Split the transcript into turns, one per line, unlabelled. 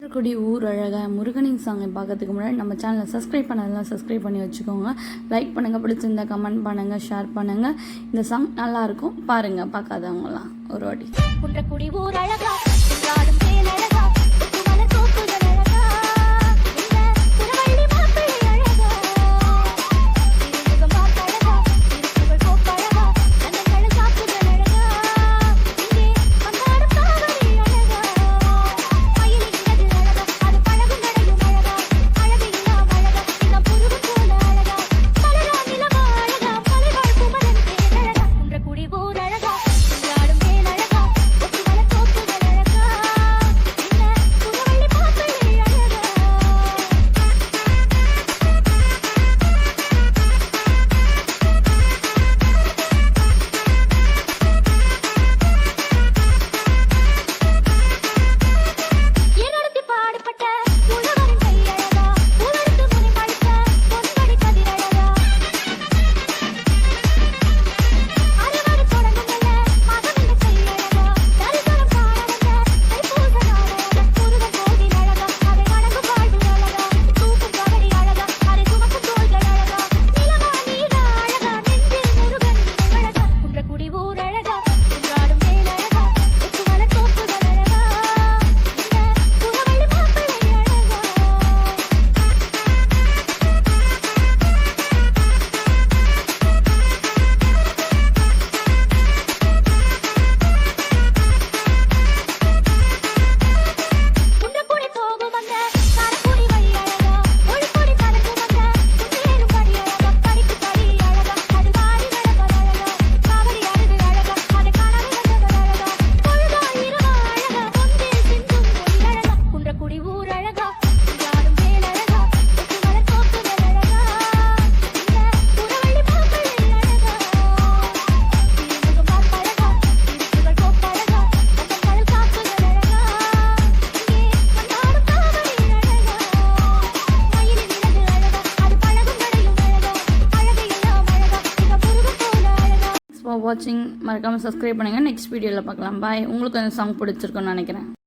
குடி ஊர் அழகாக முருகனின் சாங்கை பார்க்கறதுக்கு முன்னாடி நம்ம சேனலை சப்ஸ்கிரைப் பண்ணதெல்லாம் சப்ஸ்கிரைப் பண்ணி வச்சுக்கோங்க. லைக் பண்ணுங்கள் பிடிச்சிருந்தா கமெண்ட் பண்ணுங்கள் ஷேர் பண்ணுங்கள் இந்த சாங் நல்லாயிருக்கும் பாருங்கள் பார்க்காதவங்களாம் ஒரு வாட்டி.
குடி ஊர் அழகாக அழகா
வாட்சிங் மறக்காமல் சப்ஸ்கிரைப் பண்ணுங்கள் நெக்ஸ்ட் வீடியோவில் பார்க்கலாம். பாய் உங்களுக்கு அந்த சாங் பிடிச்சிருக்குன்னு நினைக்கிறேன்.